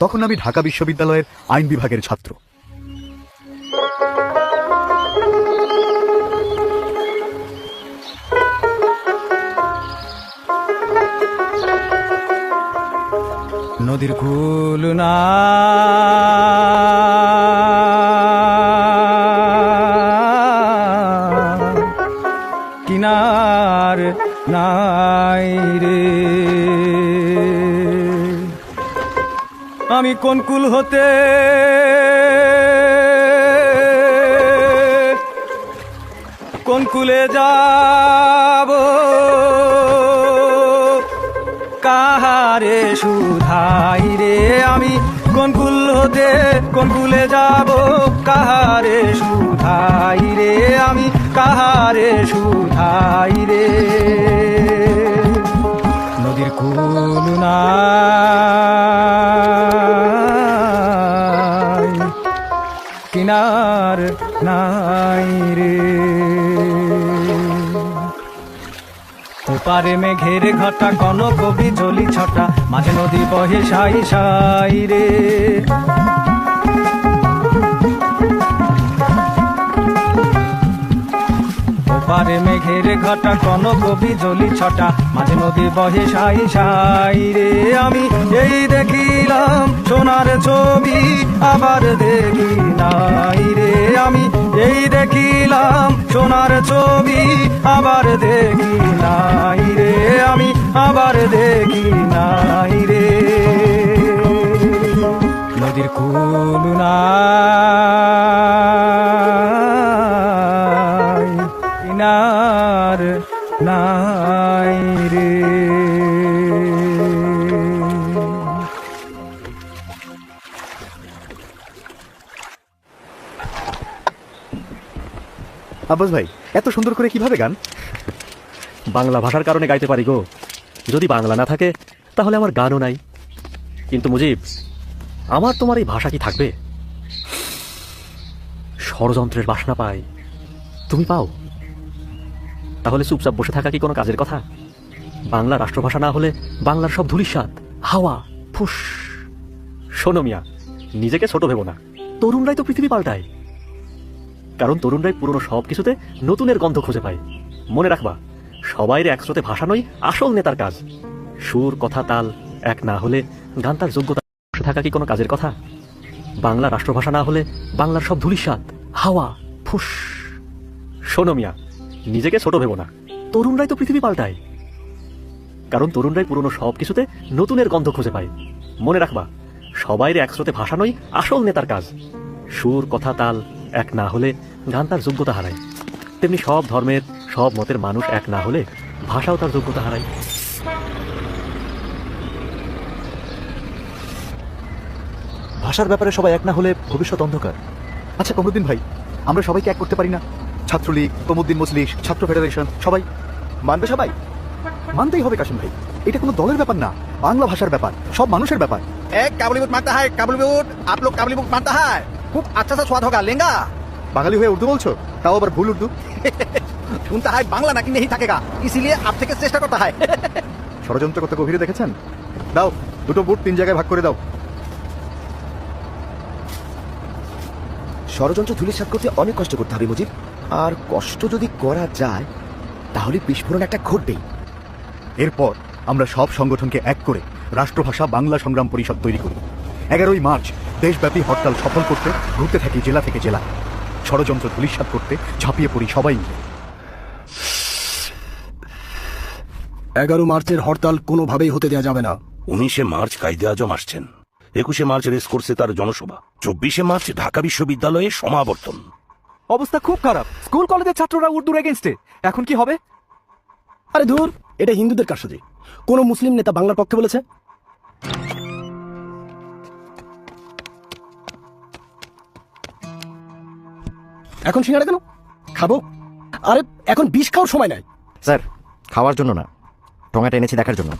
তখন আমি ঢাকা বিশ্ববিদ্যালয়ের আইন বিভাগের ছাত্র। নদীর কুল না কিনার নাই আমি কোন কুল হতে? কোন কুলে যাব? কাহারে সুধাই রে আমি কোন কুল হতে কোন কুলে যাব? কাহারে সুধাই রে আমি, কাহারে সুধাই রে। নদীর কুল নাই রে। ওপারে মেঘের ঘটা কোন কবি জলি ছটা, মাঝে নদী বহে সাই সাই রে। ওপারে মেঘের ঘটা কন কবি জলি ছটা। মাঝে নদী বহে সাই সাই রে আমি এই দেখিলাম সোনার ছবি, আবার দেখি নাই রে আমি এই দেখিলাম সোনার ছবি, আবার দেখি নাই রে আমি, আবার দেখি নাই রে। নদীর কুল নাই কিনার নাই রে। আব্বাস ভাই, এত সুন্দর করে কীভাবে গান? বাংলা ভাষার কারণে গাইতে পারি গো। যদি বাংলা না থাকে, তাহলে আমার গানও নাই। কিন্তু মুজিব, আমার তোমার এই ভাষা কি থাকবে? ষড়যন্ত্রের বাসনা পাই। তুমি পাও? তাহলে চুপচাপ বসে থাকা কি কোনো কাজের কথা? বাংলা রাষ্ট্রভাষা না হলে বাংলার সব ধুলিস্বাদ, হাওয়া, ফুস। শোনো মিয়া, নিজেকে ছোট ভেবো না। তরুণরাই তো পৃথিবী পাল্টায়। কারণ তরুণরাই পুরনো সব কিছুতে নতুনের গন্ধ খুঁজে পায়। মনে রাখবা সবাইরে একস্রোতে ভাসানোই আসল নেতার কাজ। সুর, কথা, তাল, এক না হলে গান তার যোগ্যতা বসে থাকা কি কোনো কাজের কথা? বাংলা রাষ্ট্রভাষা না হলে বাংলার সব ধুলিস্বাদ, হাওয়া, ফুস। শোনো মিয়া নিজেকে ছোট ভেবো না। তরুণরাই তো পৃথিবী পাল্টায়। কারণ তরুণরাই পুরনো সব কিছুতে নতুনের গন্ধ খুঁজে পায়। মনে রাখবা সবাইরে একস্রোতে ভাসানোই আসল নেতার কাজ। সুর, কথা, তাল এক না হলে গান তার যোগ্যতা হারায়। তেমনি সব ধর্মের, সব মতের মানুষ এক না হলে ভাষাও তার যোগ্যতা হারায়। ভাষার ব্যাপারে সবাই এক না হলে ভবিষ্যৎ অন্ধকার। আচ্ছা কমরুদ্দিন ভাই, আমরা সবাইকে এক করতে পারি না? ছাত্রলীগ তমুদ্দিন মজলিস ছাত্র ফেডারেশন সবাই। মানবে সবাই? মানতেই হবে কাশিম ভাই। এটা কোনো দলের ব্যাপার না বাংলা ভাষার ব্যাপার সব মানুষের ব্যাপার। এক কাবলিবুট মানতে হয় কাবলিবুট আপ লোক কাবলিবুট মানতে হয়। খুব আচ্ছা সা স্বাদ হোগা লেঙ্গা। বাঙালি হয়ে উর্দু বলছো? তাও আবার ভুল উর্দু? শুনতে হয় বাংলা নাকি নেই থাকেগা ইসিলিয়ে আপ থেকে চেষ্টা করতে হয়। ষড়যন্ত্র কত গভীরে দেখেছেন? দাও দুটো বুট তিন জায়গায় ভাগ করে দাও। ষড়যন্ত্র ধুলিসাত করতে অনেক কষ্ট করতে হবে মুজিব। আর কষ্ট যদি করা যায় তাহলে বিস্ফোরণ একটা ঘটবেই। এরপর আমরা সব সংগঠনকে এক করে রাষ্ট্রভাষা বাংলা সংগ্রাম পরিষদ তৈরি করি। এগারোই মার্চ দেশব্যাপী হরতাল সফল করতে ঘুরতে থাকি জেলা থেকে জেলা। ষড়যন্ত্র ধূলিসাৎ করতে ঝাঁপিয়ে পড়ি সবাই মিলে। এগারো মার্চের হরতাল কোনোভাবেই হতে দেওয়া যাবে না। উনিশে মার্চ কায়দে আজম আসছেন। একুশে মার্চ রেস করছে তার জনসভা। চব্বিশে মার্চ ঢাকা বিশ্ববিদ্যালয়ে সমাবর্তন। অবস্থা খুব খারাপ। স্কুল কলেজের ছাত্ররা উর্দুর এগেনস্টে এখন কি হবে? আরে ধুর এটা হিন্দুদের কারসাজি। কোনো মুসলিম নেতা বাংলার পক্ষে বলেছে? এখন সিঙ্গারা কেন? খাব? আরে এখন বিষ খাওয়ার সময় নাই। স্যার খাওয়ার জন্য না। টঙাটা এনেছি দেখার জন্য।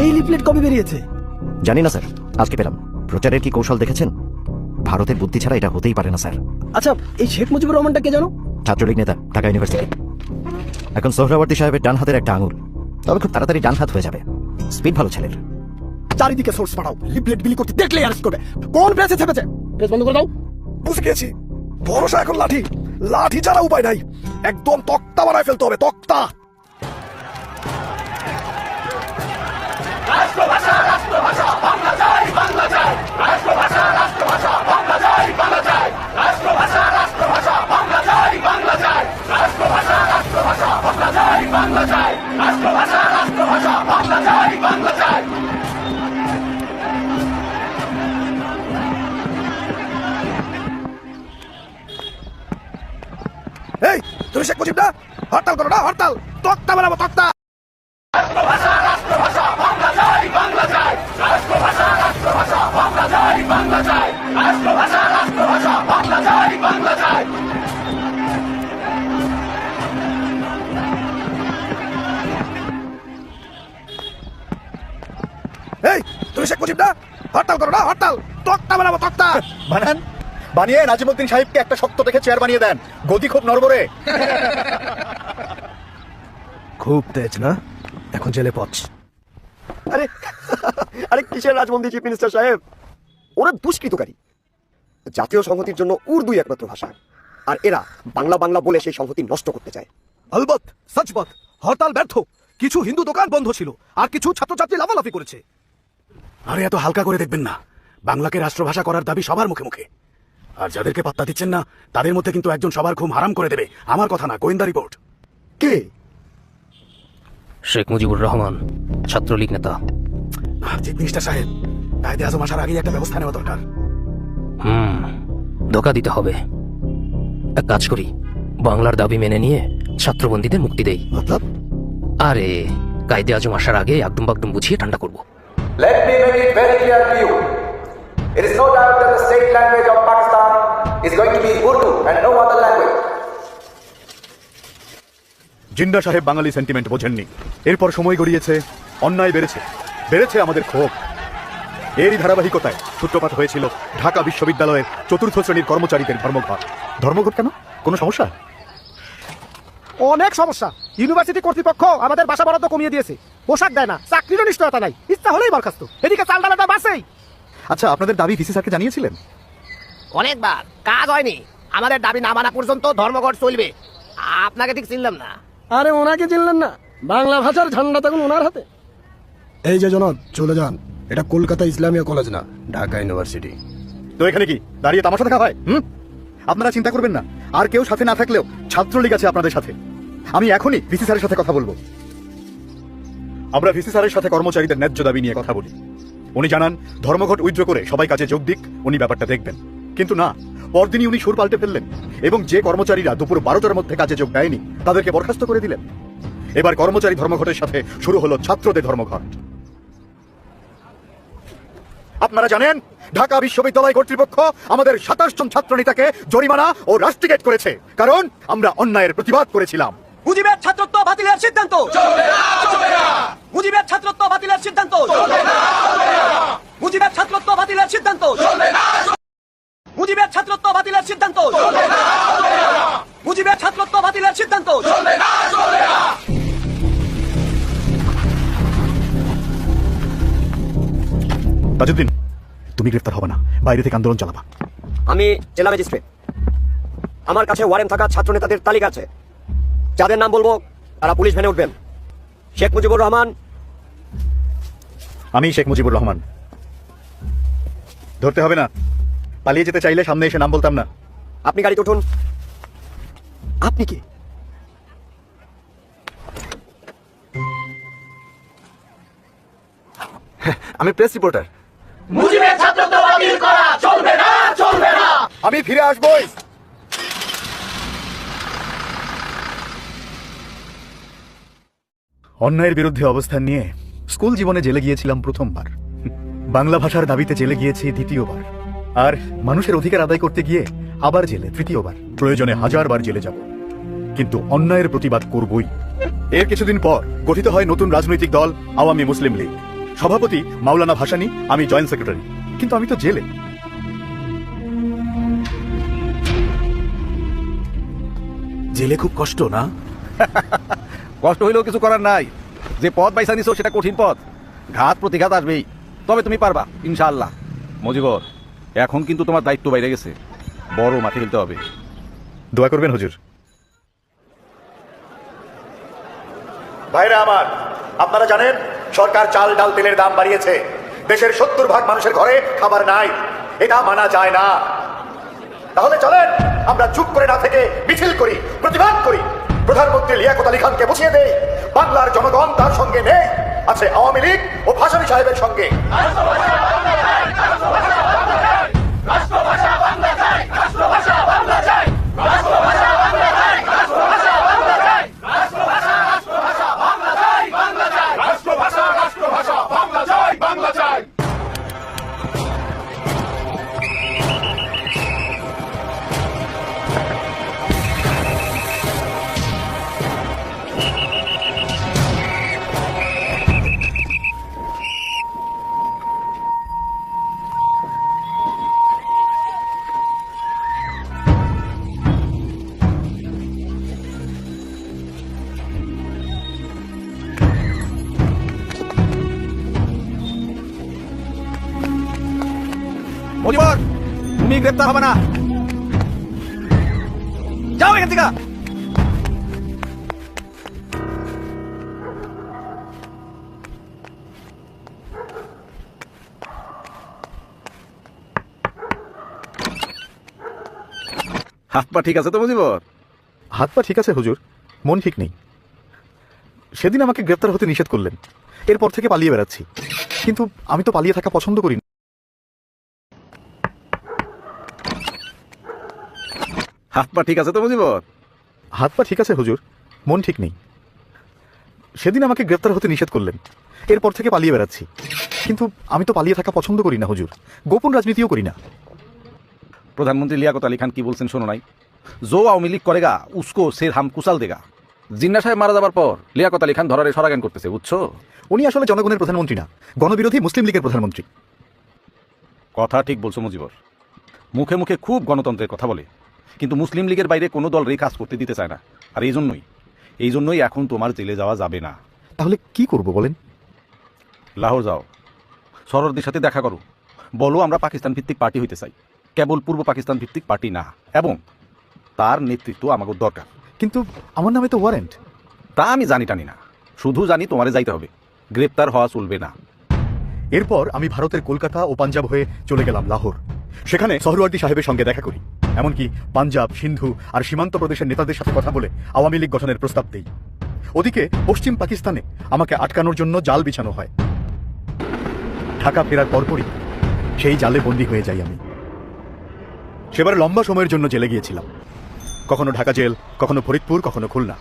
এই লিফলেট কবে বেরিয়েছে? জানি না স্যার। আজকে পেলাম। প্রচারের কি কৌশল দেখেছেন? ভারতের বুদ্ধি ছাড়া এটা হতেই পারে না স্যার। আচ্ছা এই শেখ মুজিবুর রহমানটা কে জানো? ছাত্রলীগ নেতা ঢাকা ইউনিভার্সিটি। এখন সোহরাবর্তী সাহেবের ডান হাতের একটা আঙুল। তবে খুব তাড়াতাড়ি ডান হাত হয়ে যাবে। স্পিড ভালো ছেলের। চারিদিকে সোর্স পাঠাও লিফলেট বিলি করতে দেখলে অ্যারেস্ট করবে। কোন প্রেসে চেপেছে প্রেস বন্ধ করে দাও। বুঝে গেছি। ভরসা এখন লাঠি। লাঠি ছাড়া উপায় নাই। একদম তক্তা বানায় ফেলতে হবে তক্তা। এই তুমি শেখ মুজিব না হরতাল করো না হরতাল। তক্তা বানাবো তক্তা। বানিয়ে নাজিমুদ্দিন সাহেবকে একটা শক্ত দেখে চেয়ার বানিয়ে দেন। গদি খুব নড়বড়ে। খুব তেজ না? এখন জেলে পচ আরে আরে কিসের রাজমন্ত্রী চিফ মিনিস্টার সাহেব? ওরা দুষ্কৃতকারী। জাতীয় সংহতির জন্য উর্দু একমাত্র ভাষা। আর এরা বাংলা বাংলা বলে সেই সংহতি নষ্ট করতে চায়। আলবত সচবত হরতাল ব্যর্থ। কিছু হিন্দু দোকান বন্ধ ছিল আর কিছু ছাত্রছাত্রী লাফালাফি করেছে। আরে এত হালকা করে দেখবেন না। বাংলাকে রাষ্ট্রভাষা করার দাবি সবার মুখে মুখে। আর যাদেরকে পাত্তা দিচ্ছেন না তাদের মধ্যে কিন্তু একজন সবার ঘুম হারাম করে দেবে। আমার কথা না গোয়েন্দা রিপোর্ট। কে? শেখ মুজিবুর রহমান ছাত্রলীগ নেতা। চিফ মিনিস্টার সাহেব কায়দে আজম আসার আগেই একটা ব্যবস্থা নেওয়া দরকার। হুম ধোকা দিতে হবে। এক কাজ করি বাংলার দাবি মেনে নিয়ে ছাত্রবন্দীদের মুক্তি দেই। মতলব আরে কায়দে আজম আসার আগে একদম বাকদম বুঝিয়ে ঠান্ডা করব। Let me make it very clear to you. It is no doubt that the state language of Pakistan is going to be Urdu and no other language. Jinnah সাহেব বাঙালি সেন্টিমেন্ট বোঝেননি। এরপর সময় গড়িয়েছে অন্যায় বেড়েছে। বেড়েছে আমাদের ক্ষোভ। এরই ধারাবাহিকতায় সূত্রপাত হয়েছিল ঢাকা বিশ্ববিদ্যালয়ের চতুর্থ শ্রেণির কর্মচারীদের ধর্মঘট। ধর্মঘট কেন? কোনো সমস্যা? অনেক সমস্যা। ইউনিভার্সিটি কর্তৃপক্ষ আমাদের বাসা বরাদ্দ কমিয়ে দিয়েছে। পোশাক দেয় না চাকরিরও নিশ্চয়তা নাই। ইচ্ছা হলেই বরখাস্ত। এদিকে চাল ডালাটা বাসেই। আচ্ছা আপনাদের দাবি ভিসি স্যারকে জানিয়েছিলেন? অনেকবার। কাজ হয়নি। আমাদের দাবি না মানা পর্যন্ত ধর্মঘট চলবে। আপনাকে ঠিক চিনলাম না। আরে ওনাকে চিনলেন না। বাংলা ভাষার ঝান্ডা তখন ওনার হাতে। এই যে জনক চলে যান। এটা কলকাতা ইসলামিয়া কলেজ না ঢাকা ইউনিভার্সিটি। তো এখানে কি? দাঁড়িয়ে তামাশা দেখা হয়? হুম? আপনারা চিন্তা করবেন না। আর কেউ সাথে না থাকলেও ছাত্রলীগ আছে আপনাদের সাথে। আমি এখনই ভিসি স্যারের সাথে কথা বলব। আমরা ভিসি স্যারের সাথে কর্মচারীদের ন্যায্য দাবি নিয়ে কথা বলি। উনি জানান ধর্মঘট উইথড্র করে সবাই কাজে যোগ দিক উনি ব্যাপারটা দেখবেন। কিন্তু না পরদিনই উনি সুর পাল্টে ফেললেন এবং যে কর্মচারীরা দুপুর বারোটার মধ্যে কাজে যোগ দেয়নি তাদেরকে বরখাস্ত করে দিলেন। এবার কর্মচারী ধর্মঘটের সাথে শুরু হলো ছাত্রদের ধর্মঘট। আপনারা জানেন ঢাকা বিশ্ববিদ্যালয় কর্তৃপক্ষ আমাদের সাতাশ জন ছাত্রনেতাকে জরিমানা ও রাস্টিকেট করেছে কারণ আমরা অন্যায়ের প্রতিবাদ করেছিলাম। ছাত্রত্ব বাতিলের সিদ্ধান্ত। মুজিবের ছাত্রত্ব বাতিলের সিদ্ধান্ত। মুজিবের ছাত্রত্ব বাতিলের সিদ্ধান্ত। মুজিবের ছাত্রত্ব বাতিলের সিদ্ধান্ত। মুজিবের ছাত্রত্ব বাতিলের সিদ্ধান্ত। তাজুদ্দিন তুমি গ্রেফতার হবে না। বাইরে থেকে আন্দোলন চালাবা। আমি জেলা ম্যাজিস্ট্রেট। আমার কাছে ওয়ারেন্ট থাকা ছাত্র নেতাদের তালিকা আছে। যাদের নাম বলব তারা পুলিশ ভ্যানে উঠবেন। শেখ মুজিবুর রহমান। আমি শেখ মুজিবুর রহমান। ধরতে হবে না। পালিয়ে যেতে চাইলে সামনে এসে নাম বলতাম না। আপনি গাড়িতে উঠুন। আপনি কি? আমি প্রেস রিপোর্টার। মুজিবের করা চলবে না চলবে না। আমি ফিরে আসবই। অন্যায়ের বিরুদ্ধে অবস্থান নিয়ে স্কুল জীবনে জেলে গিয়েছিলাম প্রথমবার। বাংলা ভাষার দাবিতে জেলে গিয়েছি দ্বিতীয়বার। আর মানুষের অধিকার আদায় করতে গিয়ে আবার জেলে, তৃতীয়বার। প্রয়োজনে হাজারবার জেলে যাব। কিন্তু অন্যায়ের প্রতিবাদ করবই। এর কিছুদিন পর গঠিত হয় নতুন রাজনৈতিক দল, আওয়ামী মুসলিম লীগ। সভাপতি মাওলানা ভাসানী, আমি জয়েন্ট সেক্রেটারি। কিন্তু আমি তো জেলে। জেলে খুব কষ্ট, না? কষ্ট হইলেও কিছু করার নাই। যে পথ বাইসা নিছো সেটা কঠিন পথ। ঘাত প্রতিঘাত আসবেই। তবে তুমি পারবা ইনশাআল্লাহ। মজিবর এখন কিন্তু তোমার দায়িত্ব বাইরে গেছে। বড় মাঠে খেলতে হবে। দোয়া করবেন হুজুর। ভাইরা আমার আপনারা জানেন সরকার চাল ডাল তেলের দাম বাড়িয়েছে। দেশের সত্তর ভাগ মানুষের ঘরে খাবার নাই। এটা মানা যায় না। তাহলে চলেন আমরা চুপ করে না থেকে মিছিল করি প্রতিবাদ করি। প্রধানমন্ত্রী লিয়াকত আলী খানকে বুঝিয়ে দেই, বাংলার জনগণ তার সঙ্গে নেই, আছে আওয়ামী লীগ ও ভাসানী সাহেবের সঙ্গে। তুমি গ্রেপ্তার হবে না। যাও এখান থেকে। হাত পা ঠিক আছে তো মজিবর? হাত পা ঠিক আছে, হুজুর। মন ঠিক নেই। সেদিন আমাকে গ্রেপ্তার হতে নিষেধ করলেন। এরপর থেকে পালিয়ে বেড়াচ্ছি। কিন্তু আমি তো পালিয়ে থাকা পছন্দ করি না হাত পা ঠিক আছে তো মজিবর হাত পা ঠিক আছে হুজুর। মন ঠিক নেই। সেদিন আমাকে গ্রেপ্তার হতে নিষেধ করলেন। এরপর থেকে পালিয়ে বেড়াচ্ছি। কিন্তু আমি তো পালিয়ে থাকা পছন্দ করি না হুজুর। গোপন রাজনীতিও করি না। প্রধানমন্ত্রী লিয়াকত আলী খান কি বলছেন শোনো নাই। জো আওয়ামী লীগ করেগা উস্কো সের হাম কুসাল দেগা। জিন্না সাহেব মারা যাবার পর লিয়াকত আলী খান ধরারে সরাগান করতেছে বুঝছ? উনি আসলে জনগণের প্রধানমন্ত্রী না গণবিরোধী মুসলিম লীগের প্রধানমন্ত্রী। কথা ঠিক বলছো মুজিবর মুখে মুখে খুব গণতন্ত্রের কথা বলে। কিন্তু মুসলিম লীগের বাইরে কোনো দল কাজ করতে দিতে চায় না। আর এই জন্যই। এই জন্যই এখন তোমার জেলে যাওয়া যাবে না। তাহলে কি করব বলেন? লাহোর যাও। সররদের সাথে দেখা করো। বলো আমরা পাকিস্তান ভিত্তিক পার্টি হইতে চাই। কেবল পূর্ব পাকিস্তান ভিত্তিক পার্টি না এবং তার নেতৃত্ব আমাকে দরকার। কিন্তু আমার নামে তো ওয়ারেন্ট। তা আমি জানি টানি না। শুধু জানি তোমারে যাইতে হবে। গ্রেপ্তার হওয়া চলবে না। এরপর আমি ভারতের কলকাতা ও পাঞ্জাব হয়ে চলে গেলাম লাহোর। সেখানে সহরওয়ার্দী সাহেবের সঙ্গে দেখা করি। এমনকি পাঞ্জাব, সিন্ধু আর সীমান্ত প্রদেশের নেতাদের সাথে কথা বলে আওয়ামী লীগ গঠনের প্রস্তাব দেই। ওদিকে পশ্চিম পাকিস্তানে আমাকে আটকানোর জন্য জাল বিছানো হয়। ঢাকা ফেরার পরপরই সেই জালে বন্দী হয়ে যাই আমি। সেবার লম্বা সময়ের জন্য জেলে গিয়েছিলাম। কখনো ঢাকা জেল, কখনো ফরিদপুর, কখনো খুলনা।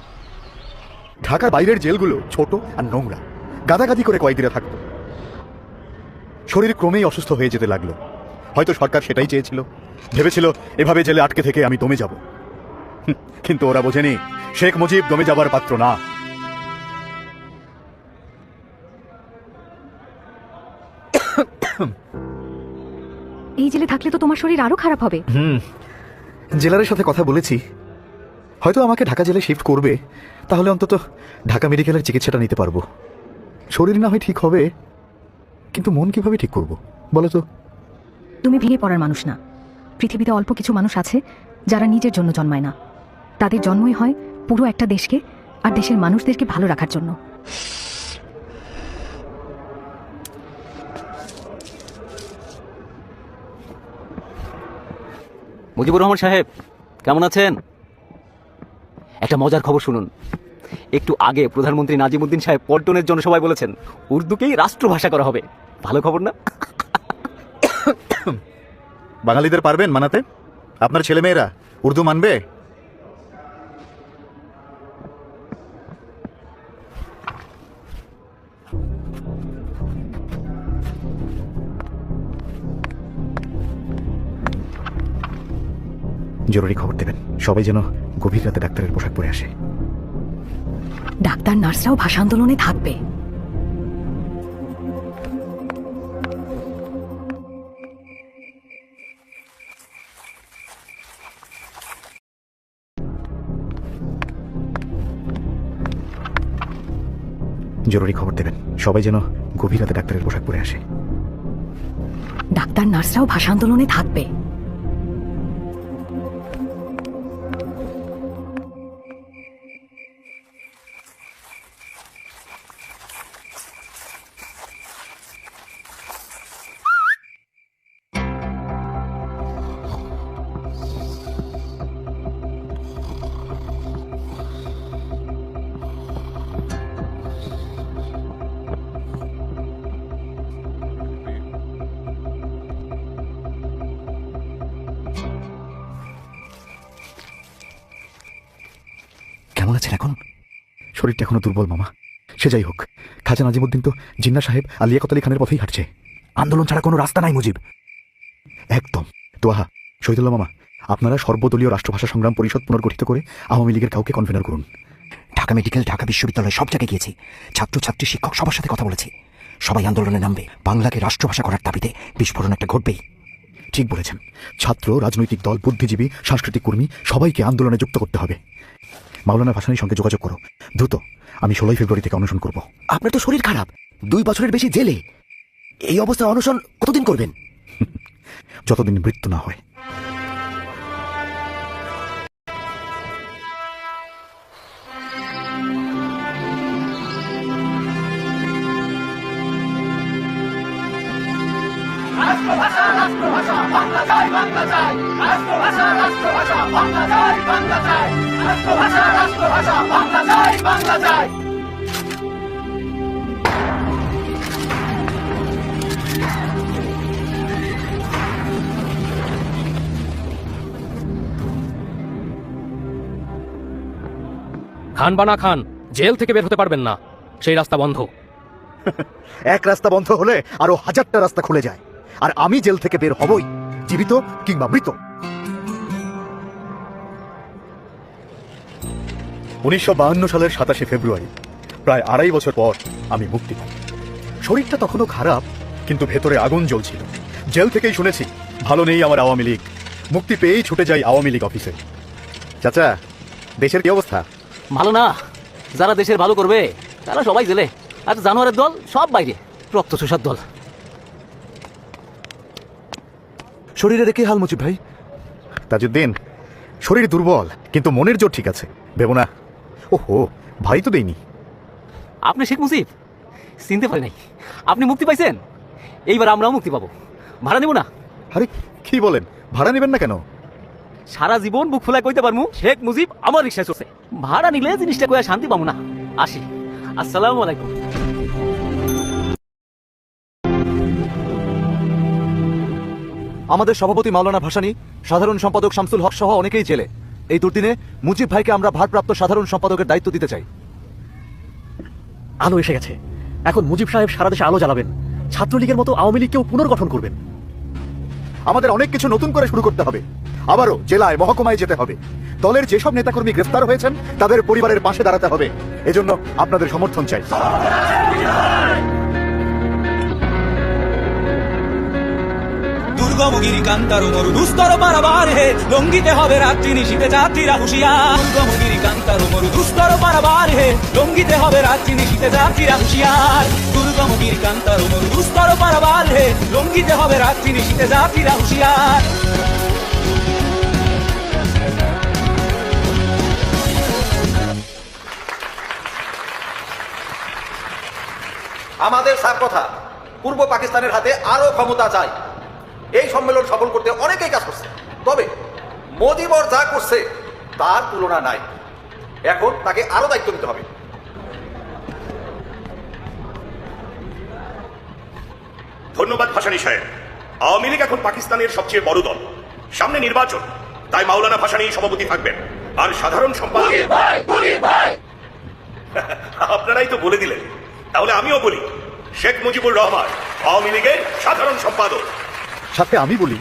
ঢাকার বাইরের জেলগুলো ছোট আর নোংরা। গাদাগাদি করে কয়েকদিনে থাকতো। শরীর ক্রমেই অসুস্থ হয়ে যেতে লাগল। হয়তো সরকার সেটাই চেয়েছিল। ভেবেছিল এভাবে জেলে আটকে থেকে আমি দমে যাব। কিন্তু ওরা বোঝেনি শেখ মুজিব দমে যাবার পাত্র না। এই জেলে থাকলে তো তোমার শরীর আরও খারাপ হবে। হুম জেলারের সাথে কথা বলেছি। হয়তো আমাকে ঢাকা জেলে শিফট করবে তাহলে অন্তত ঢাকা মেডিকেলের চিকিৎসাটা নিতে পারব। শরীর না হয় ঠিক হবে কিন্তু মন কীভাবে ঠিক করব বলো তো? তুমি ভেঙে পড়ার মানুষ না। পৃথিবীতে অল্প কিছু মানুষ আছে যারা নিজের জন্য জন্মায় না। তাদের জন্মই হয় পুরো একটা দেশকে আর দেশের মানুষদেরকে ভালো রাখার জন্য। মুজিবুর রহমান সাহেব, কেমন আছেন? একটা মজার খবর শুনুন। একটু আগে প্রধানমন্ত্রী নাজিমুদ্দিন সাহেব পল্টনের জনসভায় বলেছেন, উর্দুকেই রাষ্ট্রভাষা করা হবে। ভালো খবর না? বাঙালিদের পারবেন মানাতে? আপনার ছেলেমেয়েরা, উর্দু মানবে? জরুরি খবর দেবেন। সবাই যেন গভীর রাতে ডাক্তারের পোশাক পরে আসে। ডাক্তার, নার্সরাও ভাষা আন্দোলনে থাকবে। জরুরি খবর দেবেন। সবাই যেন গভীর রাতে ডাক্তারের পোশাক পরে আসে। ডাক্তার, নার্সরাও ভাষা আন্দোলনে থাকবে। সে যাই হোক। খাজা নাজিমুদ্দিন তো জিন্না সাহেব আলিয়াকত আলী খানের পথেই হাঁটছে। আন্দোলন ছাড়া কোনো রাস্তা নাই মুজিব। একদম। তোয়াহা শহীদুল্লাহ মামা, আপনারা সর্বদলীয় রাষ্ট্রভাষা সংগ্রাম পরিষদ পুনর্গঠিত করে আওয়ামী লীগের কাউকে কনভেনার করুন। ঢাকা মেডিকেল ঢাকা বিশ্ববিদ্যালয় সব জায়গায় গিয়েছি। ছাত্রছাত্রী, শিক্ষক সবার সাথে কথা বলেছি। সবাই আন্দোলনে নামবে। বাংলাকে রাষ্ট্রভাষা করার দাবিতে বিস্ফোরণ একটা ঘটবেই। ঠিক বলেছেন। ছাত্র, রাজনৈতিক দল, বুদ্ধিজীবী, সাংস্কৃতিক কর্মী সবাইকে আন্দোলনে যুক্ত করতে হবে। মাওলানা ভাসানির সঙ্গে যোগাযোগ করো। দ্রুত, আমি ষোলোই ফেব্রুয়ারি থেকে অনশন করব। আপনার তো শরীর খারাপ। দুই বছরের বেশি জেলে। এই অবস্থায় অনশন কতদিন করবেন? যতদিন মৃত্যু না হয়। খান বানা খান, জেল থেকে বের হতে পারবেন না। সেই রাস্তা বন্ধ। এক রাস্তা বন্ধ হলে আরও হাজারটা রাস্তা খুলে যায়। আর আমি জেল থেকে বের হবই, জীবিত কিংবা মৃত। উনিশশো সালের সাতাশে ফেব্রুয়ারি, প্রায় আড়াই বছর পর আমি মুক্তি পাই। শরীরটা তখনও খারাপ, কিন্তু ভেতরে আগুন জ্বলছিল। জেল থেকেই শুনেছি, ভালো নেই আমার আওয়ামী লীগ। মুক্তি পেয়েই ছুটে যাই আওয়ামী লীগ অফিসে। চাচা, দেশের কি অবস্থা? ভালো না। যারা দেশের ভালো করবে, তারা সবাই জেলে। আর জানোয়ারের দল সব বাইরে রক্ত দল। শরীরে রেখে হাল মুচিব ভাই। তাজুদ্দিন শরীর দুর্বল কিন্তু মনের জোর ঠিক আছে। ভেবো না। ওহো ভাই তো দেইনি আপনি শেখ মুজিব? চিনতে পারি নাই। আপনি মুক্তি পাইছেন? এইবার আমরাও মুক্তি পাবো। ভাড়া নেব না? আরে কি বলেন? ভাড়া নেবেন না কেন? সারা জীবন বুক ফুলায় কইতে পারমু শেখ মুজিব আমার রিক্সায় চলছে ভাড়া নিলে জিনিসটা কইয়া শান্তি পাবো না। আসি। আসসালামু আলাইকুম। আমাদের সভাপতি মাওলানা ভাসানী সাধারণ সম্পাদক শামসুল হক সহ অনেকেই জেলে। এই দুর্দিনে মুজিব ভাইকে আমরা ভারপ্রাপ্ত সাধারণ সম্পাদকের দায়িত্ব দিতে চাই। আলো এসে গেছে। এখন মুজিব সাহেব সারা দেশে আলো জ্বালাবেন। ছাত্রলীগের মতো আওয়ামী লীগকেও পুনর্গঠন করবেন। আমাদের অনেক কিছু নতুন করে শুরু করতে হবে। আবারও জেলায় মহকুমায় যেতে হবে। দলের যেসব নেতাকর্মী গ্রেফতার হয়েছেন তাদের পরিবারের পাশে দাঁড়াতে হবে। এজন্য আপনাদের সমর্থন চাই। দুর্গমগিরি কান্তার মরু দুস্তর পারাবার হে। লঙ্গিতে হবে রাত্রি নিশীতে যাত্রীরা হুশিয়ার। দুর্গমগিরি কান্তার মরু দুস্তর পারাবার হে। লঙ্গিতে হবে রাত্রি নিশীতে যাত্রীরা হুশিয়ার। দুর্গমগিরি কান্তার মরু দুস্তর পারাবার হে। লঙ্গিতে হবে রাত্রি নিশীতে যাত্রীরা হুশিয়ার। আমাদের সার কথা, পূর্ব পাকিস্তানের হাতে আরও ক্ষমতা চাই। এই সম্মেলন সফল করতে অনেকেই কাজ করছে। তবে মোদিবর যা করছে তার তুলনা নাই। এখন তাকে আরও দায়িত্ব নিতে হবে। ধন্যবাদ ভাসানী সাহেব। আওয়ামী লীগ এখন পাকিস্তানের সবচেয়ে বড় দল। সামনে নির্বাচন তাই মাওলানা ভাসানী সভাপতি থাকবেন। আর সাধারণ সম্পাদক আপনারাই তো বলে দিলেন। তাহলে আমিও বলি শেখ মুজিবুর রহমান আওয়ামী লীগের সাধারণ সম্পাদক। সাথে আমি বলি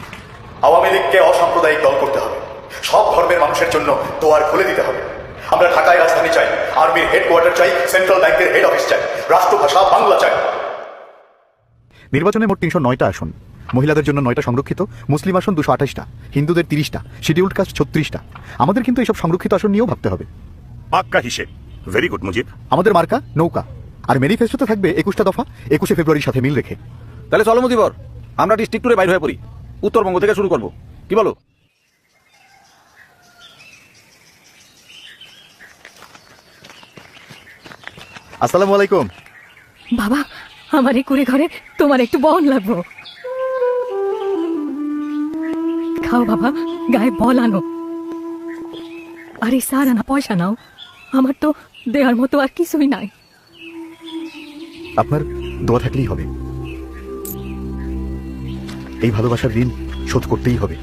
আওয়ামী লীগকে অসাম্প্রদায়িক দল করতে হবে। সব ধর্মের মানুষের জন্য তোয়ার খুলে দিতে হবে। আমরা ঢাকায় রাজধানী চাই আর্মির হেডকোয়ার্টার চাই সেন্ট্রাল ব্যাংকের হেড অফিস চাই রাষ্ট্রভাষা বাংলা চাই। নির্বাচনে মোট তিনশো নয়টা আসন। মহিলাদের জন্য নয়টা সংরক্ষিত মুসলিম আসন দুশো আঠাশটা হিন্দুদের তিরিশটা শিডিউল্ড কাস্ট ছত্রিশটা। আমাদের কিন্তু এইসব সংরক্ষিত আসন নিয়েও ভাবতে হবে। পাক্কা হিসেব। Very good Mujib. আমাদের মার্কা নৌকা। আর ম্যানিফেস্টোতে থাকবে একুশটা দফা একুশে ফেব্রুয়ারির সাথে মিল রেখে। তাহলে চলো মতিবর আমরা ডিস্ট্রিক্ট টুরে বাইর হয়ে পড়ি। উত্তরবঙ্গ থেকে শুরু করব। কি বলো? আসসালামু আলাইকুম। বাবা আমার এই কুড়ে ঘরে তোমার একটু বন লাগবো। খাও বাবা গায়ে বল আনো। আরে সার আনা পয়সা নাও। আমার তো দেওয়ার মতো আর কিছুই নাই। আপনার দোয়া থাকলেই হবে। এই ভালোবাসার ঋণ শোধ করতেই হবে।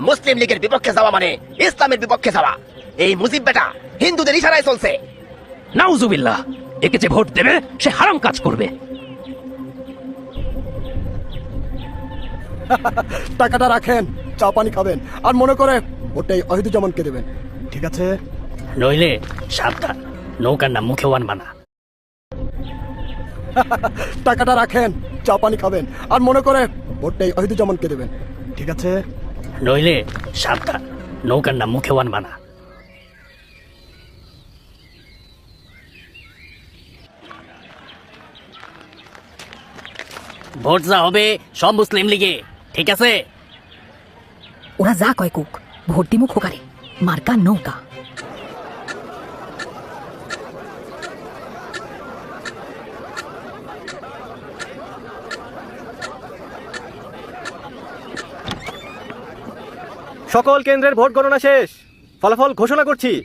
মুসলিম লীগের বিপক্ষে যাওয়া মানে ইসলামের বিপক্ষে যাওয়া। এই মুজিব বেটা হিন্দুদের ইশারায় চলছে। নাউজুবিল্লাহ একে যে ভোট দেবে সে হারাম কাজ করবে। টাকাটা রাখেন চা পানি খাবেন আর মনে করে ওটাই অহিদুজ্জামানকে দেবেন। ঠিক আছে? নইলে সাবধান নৌকার নাম মুখেও আনবা না টাকাটা রাখেন চা পানি খাবেন আর মনে করে ওটাই অহিদুজ্জামানকে দেবেন। ঠিক আছে? নইলে সাবধান নৌকার নাম মুখেও আনবা না ভোট যা হবে সব মুসলিম লীগে। ঠিক আছে? ওরা যা কয় কুক ভোট দিমু খোকারে মার্কা নৌকা। সকল কেন্দ্রের ভোট গণনা শেষ। ফলাফল ঘোষণা করছি।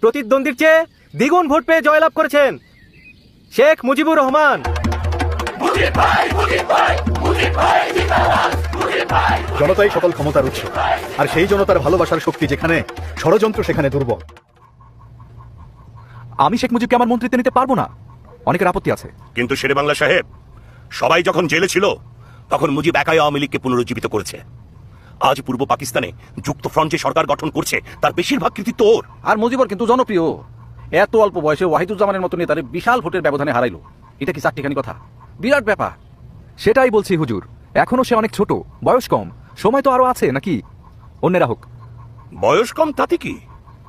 প্রতিদ্বন্দ্বীর চেয়ে দ্বিগুণ ভোট পেয়ে জয়লাভ করেছেন শেখ মুজিবুর রহমান। জনতাই সকল ক্ষমতার উৎস। আর সেই জনতার ভালোবাসার শক্তি যেখানে ষড়যন্ত্র সেখানে দুর্বল। আমি শেখ মুজিবকে আমার মন্ত্রিত্বে নিতে পারব না। অনেকের আপত্তি আছে। কিন্তু শেরে বাংলা সাহেব সবাই যখন জেলে ছিল তখন মুজিব একাই আওয়ামী লীগকে পুনরুজ্জীবিত করেছে। আজ পূর্ব পাকিস্তানে যুক্ত ফ্রন্ট যে সরকার গঠন করছে তার বেশিরভাগ কৃতিত্ব ওর। আর মুজিবর কিন্তু জনপ্রিয়। এত অল্প বয়সে ওয়াহিদুজ্জামানের মতো নেতারে বিশাল ভোটের ব্যবধানে হারাইলো। এটা কি চারটিখানি কথা? বিরাট ব্যাপার। সেটাই বলছি হুজুর এখনও সে অনেক ছোট বয়স কম। সময় তো আরও আছে নাকি? অন্যেরা হোক। বয়স কম তাতে কি?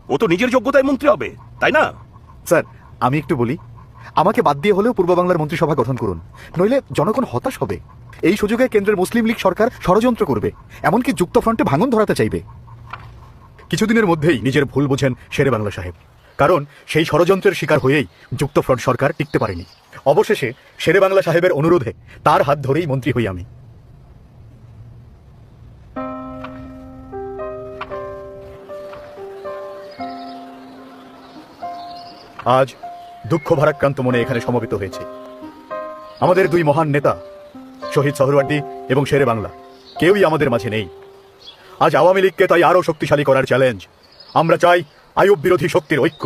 ও তো নিজের যোগ্যতায় মন্ত্রী হবে তাই না? স্যার আমি একটু বলি আমাকে বাদ দিয়ে হলেও পূর্ব বাংলার মন্ত্রিসভা গঠন করুন। নইলে জনগণ হতাশ হবে। এই সুযোগে কেন্দ্রের মুসলিম লীগ সরকার ষড়যন্ত্র করবে, এমনকি যুক্ত ফ্রন্টে ভাঙন ধরাতে চাইবে। কিছুদিনের মধ্যেই নিজের ভুল বোঝেন শেরে বাংলা সাহেব। কারণ সেই ষড়যন্ত্রের শিকার হয়েই যুক্ত ফ্রন্ট সরকার টিকতে পারেনি। অবশেষে শেরে বাংলা সাহেবের অনুরোধে তার হাত ধরেই মন্ত্রী হই আমি। আজ দুঃখ ভারাক্রান্ত মনে এখানে সমবেত হয়েছে। আমাদের দুই মহান নেতা শহীদ সহরওয়ার্দী এবং শেরে বাংলা কেউই আমাদের মাঝে নেই। আজ আওয়ামী লীগকে তাই আরও শক্তিশালী করার চ্যালেঞ্জ আমরা চাই আয়ুব বিরোধী শক্তির ঐক্য।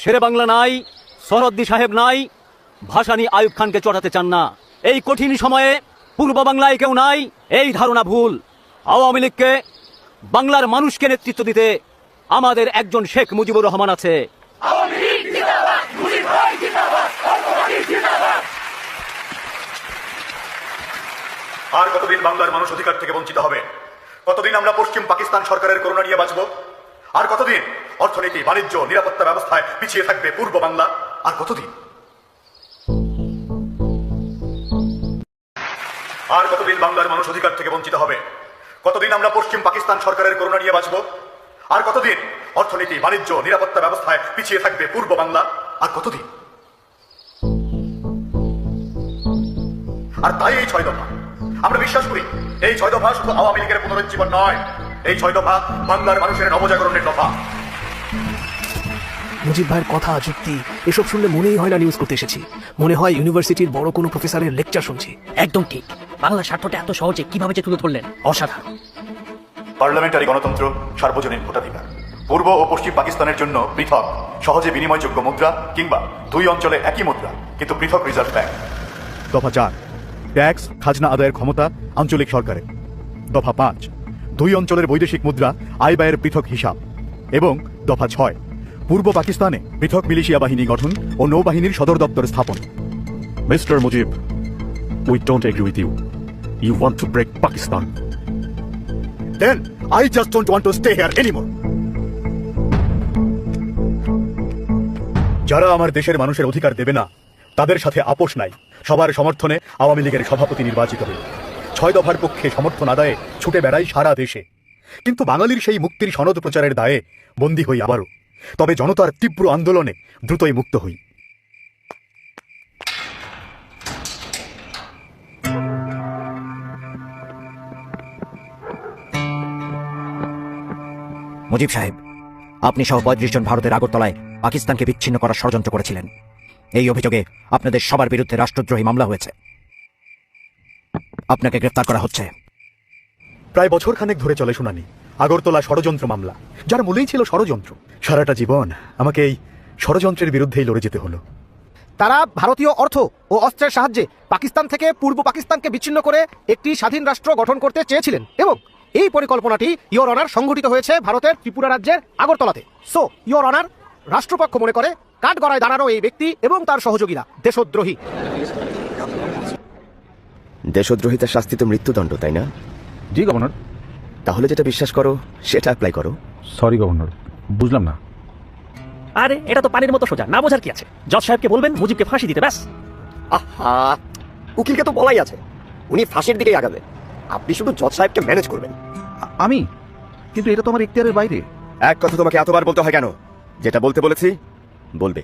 শেরে বাংলা নাই সরদ্দি সাহেব নাই ভাসানি আয়ুব খানকে চড়াতে চান না। এই কঠিন সময়ে পূর্ব বাংলায় কেউ নাই এই ধারণা ভুল। আওয়ামী লীগকে বাংলার মানুষকে নেতৃত্ব দিতে আমাদের একজন শেখ মুজিবুর রহমান আছে। আর কতদিন বাংলার মানুষ অধিকার থেকে বঞ্চিত হবে? কতদিন আমরা পশ্চিম পাকিস্তান সরকারের করোনা নিয়ে বাঁচব? আর কতদিন অর্থনীতি, বাণিজ্য, নিরাপত্তা ব্যবস্থায় পিছিয়ে থাকবে পূর্ব বাংলা? আর কতদিন? আর কতদিন বাংলার মানুষ অধিকার থেকে বঞ্চিত হবে? কতদিন আমরা পশ্চিম পাকিস্তান সরকারের করোনা নিয়ে বাঁচব? আর কতদিন? অর্থনীতি বাণিজ্য নিরাপত্তা ব্যবস্থায় পিছিয়ে থাকবে পূর্ব বাংলা। আর কতদিন? আর তাই এই ছয় দফা। আমরা বিশ্বাস করি এই ছয় দফা শুধু আওয়ামী লীগের পুনরুজ্জীবন নয়। এই ছয় দফা বাংলার মানুষের নবজাগরণের দফা। মুজিব ভাইয়ের কথা যুক্তি এসব শুনলে মনেই হয় না নিউজ করতে এসেছি। মনে হয় ইউনিভার্সিটির বড় কোনো প্রফেসরের লেকচার শুনছি। একদম ঠিক। বাংলা স্বার্থটা এত সহজে কীভাবে যে তুলে ধরলেন? অসাধারণ। পার্লামেন্টারি গণতন্ত্র সার্বজনীন ভোটাধিকার। পূর্ব ও পশ্চিম পাকিস্তানের জন্য পৃথক সহজে বিনিময়যোগ্য মুদ্রা কিংবা দুই অঞ্চলে একই মুদ্রা কিন্তু পৃথক রিজার্ভ ব্যাংক। দফা চার ট্যাক্স খাজনা আদায়ের ক্ষমতা আঞ্চলিক সরকারের। দফা পাঁচ দুই অঞ্চলের বৈদেশিক মুদ্রা আয় ব্যয়ের পৃথক হিসাব। এবং দফা ছয় পূর্ব পাকিস্তানে পৃথক মিলিশিয়া বাহিনী গঠন ও নৌবাহিনীর সদর দপ্তর স্থাপন। Mister Mujib, we don't agree with you. You want to break Pakistan. Then I just don't want to stay here anymore যারা আমার দেশের মানুষের অধিকার দেবে না, তাদের সাথে আপোষ নাই। সবার সমর্থনে আওয়ামী লীগের সভাপতি নির্বাচিত হই। ছয় দফার পক্ষে সমর্থন আদায়ে ছুটে বেড়াই সারা দেশে। কিন্তু বাঙালির সেই মুক্তির সনদ প্রচারের দায়ে বন্দী হই আবারও। তবে জনতার তীব্র আন্দোলনে দ্রুতই মুক্ত হই। মুজিব সাহেব আপনি সহ পঁয়ত্রিশ জন ভারতের আগরতলায় পাকিস্তানকে বিচ্ছিন্ন করার ষড়যন্ত্র করেছিলেন। এই অভিযোগে আপনাদের সবার বিরুদ্ধে রাষ্ট্রদ্রোহী মামলা হয়েছে। আপনাকে গ্রেফতার করা হচ্ছে। প্রায় বছর খানেক ধরে চলে শুনানি আগরতলা ষড়যন্ত্র মামলা। যার মূলেই ছিল ষড়যন্ত্র। সারাটা জীবন আমাকে এই ষড়যন্ত্রের বিরুদ্ধেই লড়ে যেতে হলো। তারা ভারতীয় অর্থ ও অস্ত্রের সাহায্যে পাকিস্তান থেকে পূর্ব পাকিস্তানকে বিচ্ছিন্ন করে একটি স্বাধীন রাষ্ট্র গঠন করতে চেয়েছিলেন এবং এই পরিকল্পনাটি ইয়োর অনার সংঘটিত হয়েছে ভারতের ত্রিপুরা রাজ্যের আগরতলাতে। সো ইয়োর অনার রাষ্ট্রপক্ষ মনে করে কাঠগড়ায় দাঁড়ানো এই ব্যক্তি এবং তার সহযোগীরা দেশদ্রোহী। দেশদ্রোহিতার শাস্তি তো মৃত্যুদণ্ড তাই না? জি গভর্নর। তাহলে যেটা বিশ্বাস করো সেটা অ্যাপ্লাই করো। Sorry governor. বুঝলাম না। আরে এটা তো পানির মতো সোজা না বোঝার কি আছে? জজ সাহেবকে বলবেন মুজিবকে ফাঁসি দিতে ব্যাস। আহা উকিলকে তো বলাই আছে। উনি ফাঁসির দিকেই আগাবে। আপনি শুধু জজ সাহেবকে ম্যানেজ করবেন। আমি? কিন্তু এটা তো আমার ইখতিয়ারের বাইরে। এক কথা তোমাকে এতবার বলতে হয় কেন? যেটা বলতে বলেছি বলবে।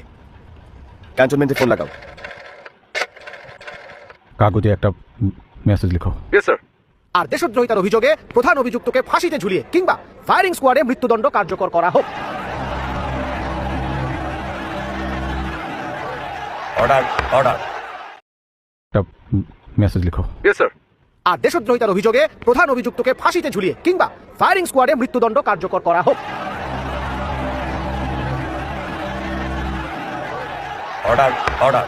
ক্যান্টনমেন্টে ফোন লাগাও। কাগজে একটা মেসেজ লিখো। আর দেশদ্রোহিতার অভিযোগে প্রধান অভিযুক্তকে ফাঁসিতে ঝুলিয়ে কিংবা ফায়ারিং স্কোয়াডে মৃত্যুদণ্ড কার্যকর করা হোক। অর্ডার অর্ডার একটা মেসেজ লিখো। আর দেশদ্রোহিতার অভিযোগে প্রধান অভিযুক্তকে ফাঁসিতে ঝুলিয়ে কিংবা ফায়ারিং স্কোয়াডে মৃত্যুদণ্ড কার্যকর করা হোক। অর্ডার অর্ডার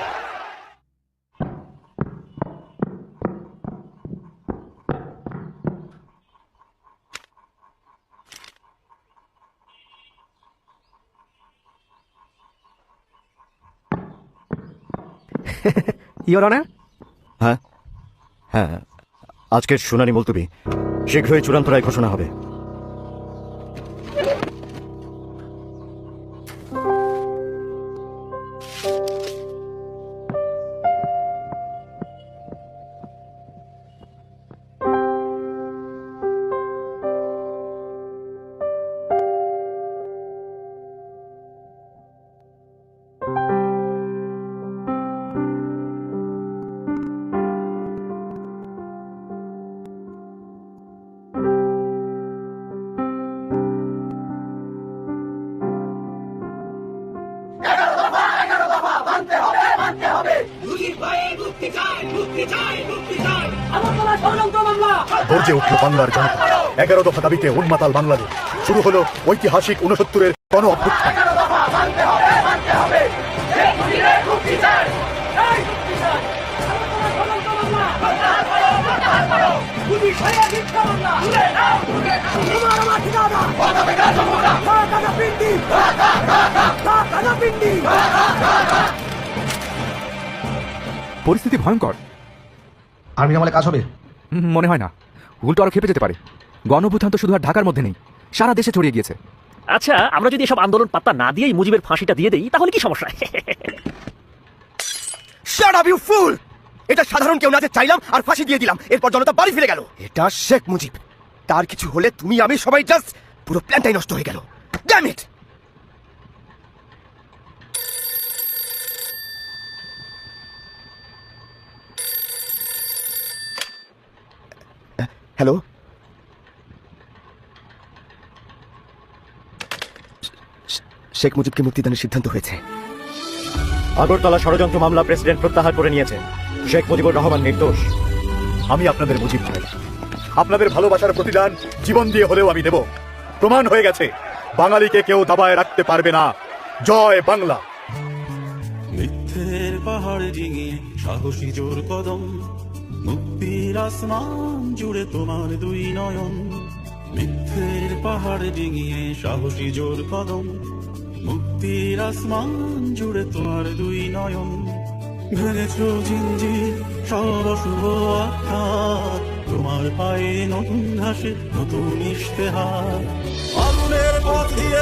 ইয়োর অনার হ্যাঁ হ্যাঁ। আজকের শুনানি মুলতুবি। শীঘ্রই চূড়ান্ত রায় ঘোষণা হবে। গর্জে উঠল বাংলার জনতা। এগারো দফা দাবিতে উন্মাতাল বাংলাদেশ। শুরু হলো ঐতিহাসিক উনসত্তরের গণ অভ্যুত্থান। পরিস্থিতি ভয়ঙ্কর। আর্মি আমলে কাজ হবে? মনে হয় না। উল্টো আরও খেপে যেতে পারে। গণভূতান্ত শুধু আর ঢাকার মধ্যে নেই। সারা দেশে ছড়িয়ে গিয়েছে। আচ্ছা আমরা যদি এসব আন্দোলন পাত্তা না দিয়েই মুজিবের ফাঁসিটা দিয়ে দেই তাহলে কি সমস্যা? শাট আপ ইউ ফুল এটা সাধারণ কেউ না যে চাইলাম আর ফাঁসি দিয়ে দিলাম। এরপর জনতা বাড়ি ফিরে গেল। এটা শেখ মুজিব। তার কিছু হলে তুমি আমি সবাই জাস্ট পুরো প্ল্যানটাই নষ্ট হয়ে গেল। Damn it hello? শেখ মুজিবকে মুক্তিদানের সিদ্ধান্ত হয়েছে। আগরতলা ষড়যন্ত্র মামলা প্রেসিডেন্ট প্রত্যাহার করে নিয়েছে। শেখ মুজিবুর রহমান নির্দোষ। আমি আপনাদের মুজিব চাই। আপনাদের ভালোবাসার প্রতিদান জীবন দিয়ে হলেও আমি দেব। প্রমাণ হয়ে গেছে বাঙালিকে কেউ দাবায় রাখতে পারবে না। জয় বাংলা। মিথ্যের পাহাড় ডিঙিয়ে সাহসী জোর কদম মুক্তির আসমান জুড়ে তোমার দুই নয়ন। মিথ্যের পাহাড় ডিঙিয়ে সাহসী জোর কদম। মুক্তির আসমান জুড়ে তোমার দুই নয়ন। ভেঙেছ জিঞ্জির সব অশুভ তোমার পায়ে নতুন ঘাসে নতুন ইশতেহার। আগুনের পথ দিয়ে